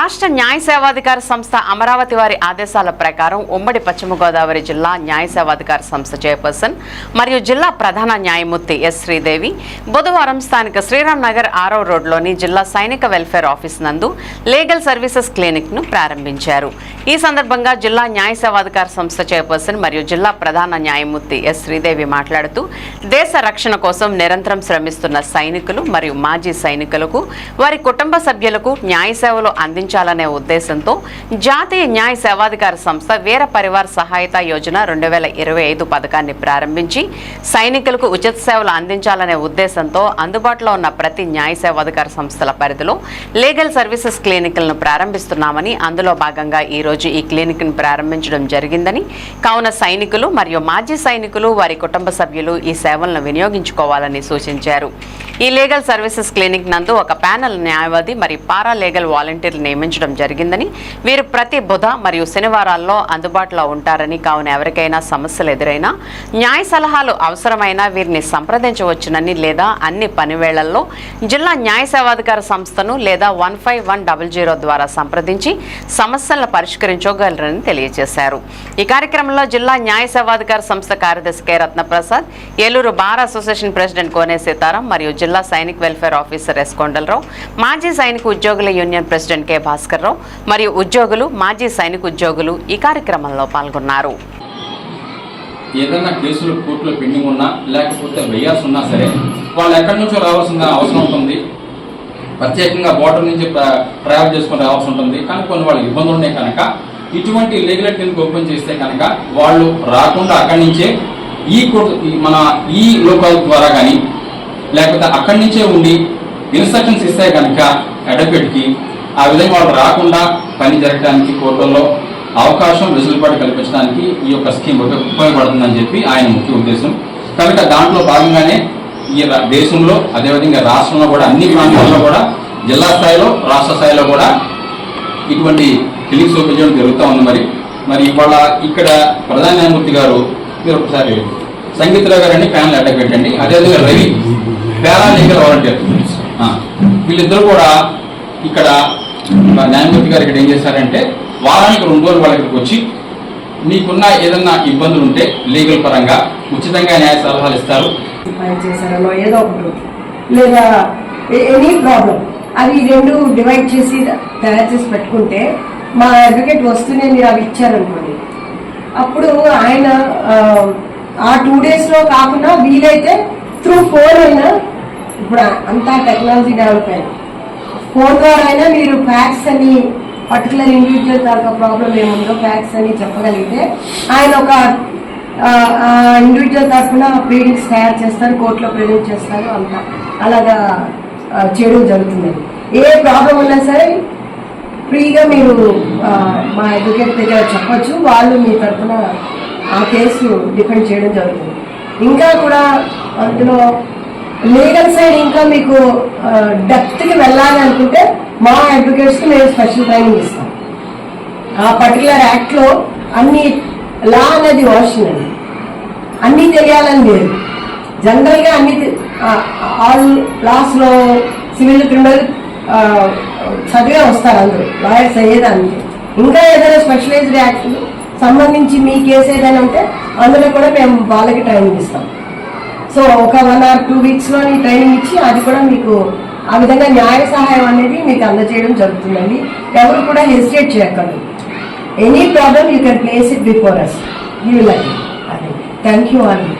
రాష్ట్ర న్యాయ సేవాధికార సంస్థ అమరావతి వారి ఆదేశాల ప్రకారం ఉమ్మడి పశ్చిమ గోదావరి జిల్లా న్యాయ సేవాధికార సంస్థ చైర్పర్సన్ మరియు జిల్లా ప్రధాన న్యాయమూర్తి ఎస్ శ్రీదేవి బుధవారం స్థానిక శ్రీరామ్ నగర్ ఆరో రోడ్లోని జిల్లా సైనిక వెల్ఫేర్ ఆఫీస్ నందు లీగల్ సర్వీసెస్ క్లినిక్ను ప్రారంభించారు. ఈ సందర్భంగా జిల్లా న్యాయ సేవాధికార సంస్థ చైర్పర్సన్ మరియు జిల్లా ప్రధాన న్యాయమూర్తి ఎస్ శ్రీదేవి మాట్లాడుతూ దేశ రక్షణ కోసం నిరంతరం శ్రమిస్తున్న సైనికులు మరియు మాజీ సైనికులకు వారి కుటుంబ సభ్యులకు న్యాయ సేవలు అందించారు అందించాలనే ఉద్దేశంతో జాతీయ న్యాయ సేవాధికార సంస్థ వీర పరివార్ సహాయత యోజన రెండు వేల ఇరవై ఐదు పథకాన్ని ప్రారంభించి సైనికులకు ఉచిత సేవలు అందించాలనే ఉద్దేశంతో అందుబాటులో ఉన్న ప్రతి న్యాయ సేవాధికార సంస్థల పరిధిలో లీగల్ సర్వీసెస్ క్లినిక్లను ప్రారంభిస్తున్నామని అందులో భాగంగా ఈ రోజు ఈ క్లినిక్ను ప్రారంభించడం జరిగిందని కావున సైనికులు మరియు మాజీ సైనికులు వారి కుటుంబ సభ్యులు ఈ సేవలను వినియోగించుకోవాలని సూచించారు. ఈ లీగల్ సర్వీసెస్ క్లినిక్ నందు ఒక ప్యానల్ న్యాయవాది మరి పారా లీగల్ వాలంటీర్లు నియమించడం జరిగిందని వీరు ప్రతి బుధ మరియు శనివారాల్లో అందుబాటులో ఉంటారని కావున ఎవరికైనా సమస్యలు ఎదురైనా న్యాయ సలహాలు అవసరమైనా వీరిని సంప్రదించవచ్చునని లేదా అన్ని పనివేళల్లో జిల్లా న్యాయ సేవాధికార సంస్థను లేదా one five one double zero ద్వారా సంప్రదించి సమస్యలను పరిష్కరించగలరని తెలియజేశారు. ఈ కార్యక్రమంలో జిల్లా న్యాయ సేవాధికార సంస్థ కార్యదర్శి K Ratnaprasad Eluru bar association president Kone Sitaram మరియు జిల్లా జిల్లా Sainik welfare officer S Kondalarao మాజీ సైనిక ఉద్యోగుల union president K Bhaskar Rao మరియు ఉద్యోగులు మాజీ సైనిక ఉద్యోగులు ఈ కార్యక్రమంలో పాల్గొన్నారు. ఏదైనా కేసులు కోర్టులో పెండింగ్ ఉన్నా లేకపోతే వెయ్యాల్సి ఉన్నా సరే వాళ్ళు ఎక్కడి నుంచో రావాల్సిన అవసరం ఉంటుంది. ప్రత్యేకంగా బోర్డర్ నుంచి ట్రావెల్ చేసుకుని రావాల్సి ఉంటుంది. కానీ కొన్ని వాళ్ళకి ఇబ్బందులు ఉన్నాయి కనుక ఇటువంటి లీగల్ ఓపెన్ చేస్తే కనుక వాళ్ళు రాకుండా అక్కడి నుంచే ఈ మన ఈ లోకాల ద్వారా కానీ లేకపోతే అక్కడి నుంచే ఉండి ఇన్స్ట్రక్షన్స్ ఇస్తే కనుక అడ్వకేట్కి ఆ విధంగా వాళ్ళు రాకుండా పని జరగడానికి కోర్టుల్లో అవకాశం వెసులుబాటు కల్పించడానికి ఈ యొక్క స్కీమ్ ఉపయోగపడుతుందని చెప్పి ఆయన ముఖ్య ఉద్దేశం. కనుక దాంట్లో భాగంగానే ఈ దేశంలో అదేవిధంగా రాష్ట్రంలో కూడా అన్ని ప్రాంతాల్లో కూడా జిల్లా స్థాయిలో రాష్ట్ర స్థాయిలో కూడా ఇటువంటి క్లినిక్స్ ఉపయోగం జరుగుతూ ఉంది మరి. మరి ఇవాళ ఇక్కడ ప్రధాన న్యాయమూర్తి గారు మీరు ఒకసారి సంగీతరావు గారు అండి ప్యానల్ అడ్డ పెట్టండి. అదేవిధంగా రవి పారాలీగల్ వాలంటీర్ ఆ, వీళ్ళిద్దరూ కూడా ఇక్కడ మా న్యాయమూర్తి గారు ఇక్కడ ఏం చేశారంటే వారానికి రెండు రోజులు వాళ్ళ ఇక్కడికి వచ్చి మీకున్న ఏదన్నా ఇబ్బందులు ఉంటే లీగల్ పరంగా ఉచితంగా న్యాయ సలహాలు ఇస్తారు. ఏదో ఒకటి లేదా ఎనీ ప్రాబ్లం అవి రెండు డివైడ్ చేసి తయారు చేసి పెట్టుకుంటే మా అడ్వకేట్ వస్తూనే మీరు అవి ఇచ్చారనుకోండి. అప్పుడు ఆయన ఆ, ఆ టూ డేస్లో కాకుండా వీలైతే త్రూ ఫోన్ అయినా ఇప్పుడు అంతా టెక్నాలజీ డెవలప్ అయింది. ఫోన్ ద్వారా అయినా మీరు ఫ్యాక్స్ అని పర్టికులర్ ఇండివిజువల్ దాకా ప్రాబ్లం ఏముందో ఫ్యాక్స్ అని చెప్పగలిగితే ఆయన ఒక ఇండివిజువల్ తరఫున ప్రీడింగ్స్ తయారు చేస్తారు కోర్టులో ప్రెజెంట్ చేస్తారు అంత. అలాగా చేయడం జరుగుతుంది. ఏ ప్రాబ్లం ఉన్నా సరే ఫ్రీగా మీరు మా అడ్వకేట్ దగ్గర చెప్పచ్చు. వాళ్ళు మీ తరఫున ఆ కేసు డిఫెండ్ చేయడం జరుగుతుంది. ఇంకా కూడా అందులో లీగల్ సైడ్ ఇంకా మీకు డెప్త్కి వెళ్ళాలి అనుకుంటే మా అడ్వకేట్స్కి మేము స్పెషల్ ట్రైనింగ్ ఇస్తాం. ఆ పర్టికులర్ యాక్ట్లో అన్ని లా అనేది వాషన్ అండి అన్నీ తెలియాలని లేదు. జనరల్గా అన్ని ఆల్ లాస్లో సివిల్ క్రిమినల్ చదివే వస్తారు అందరూ లాయర్స్ అయ్యేదానికి. ఇంకా ఏదైనా స్పెషలైజ్డ్ యాక్ట్ సంబంధించి మీ కేసు ఏదైనా ఉంటే అందులో కూడా మేము వాళ్ళకి ట్రైనింగ్ ఇస్తాం. సో ఒక వన్ ఆర్ టూ వీక్స్లోని ట్రైనింగ్ ఇచ్చి అది కూడా మీకు ఆ విధంగా న్యాయ సహాయం అనేది మీకు అందజేయడం జరుగుతుందండి. ఎవరు కూడా హెసిటేట్ చేయకండి. Any problem you can place it before us you like అదే. థ్యాంక్ యూ అండి